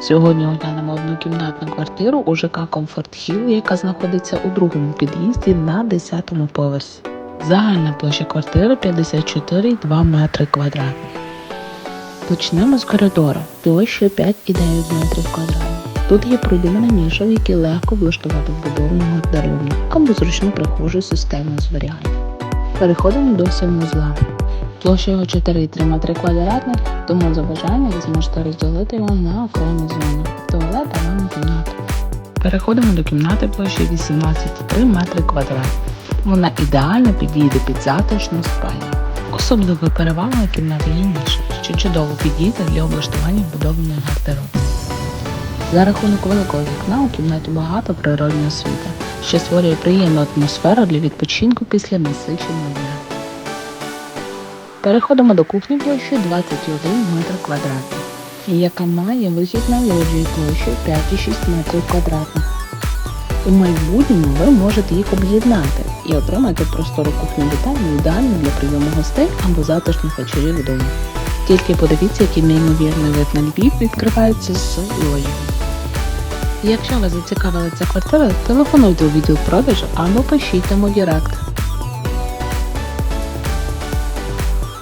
Сьогодні оглянемо однокімнатну квартиру у ЖК Комфорт Хіл, яка знаходиться у другому під'їзді на 10-му поверсі. Загальна площа квартири 54,2 метри квадратних. Почнемо з коридору площею 5,9 метрів квадратних. Тут є продумана ніша, в якій легко влаштувати вбудовану гардеробну або зручну прихожу систему зберігання. Переходимо до санвузла. Площа його 4,3 метри квадратних, тому за бажанням ви зможете розділити його на окремі зони туалет та ванну кімнату. Переходимо до кімнати площею 18,3 метри квадратних. Вона ідеально підійде під затишну спальню. Особливою перевагою кімнати є ніша, що чудово підійде для облаштування вбудованої гардеробної. За рахунок великого вікна у кімнаті багато природнього світла, що створює приємну атмосферу для відпочинку після насиченого дня. Переходимо до кухні площею 21 метр квадратний, яка має вихід на лоджію площею 5,6 метрів квадратних. У майбутньому ви можете їх об'єднати і отримати простору кухню вітальню ідеальну для прийому гостей або затишних вечорів вдома. Тільки подивіться, який неймовірний вид на Львів відкривається з лоджії. Якщо вас зацікавила ця квартира, телефонуйте у відділ продажу або пишіть там у Директ.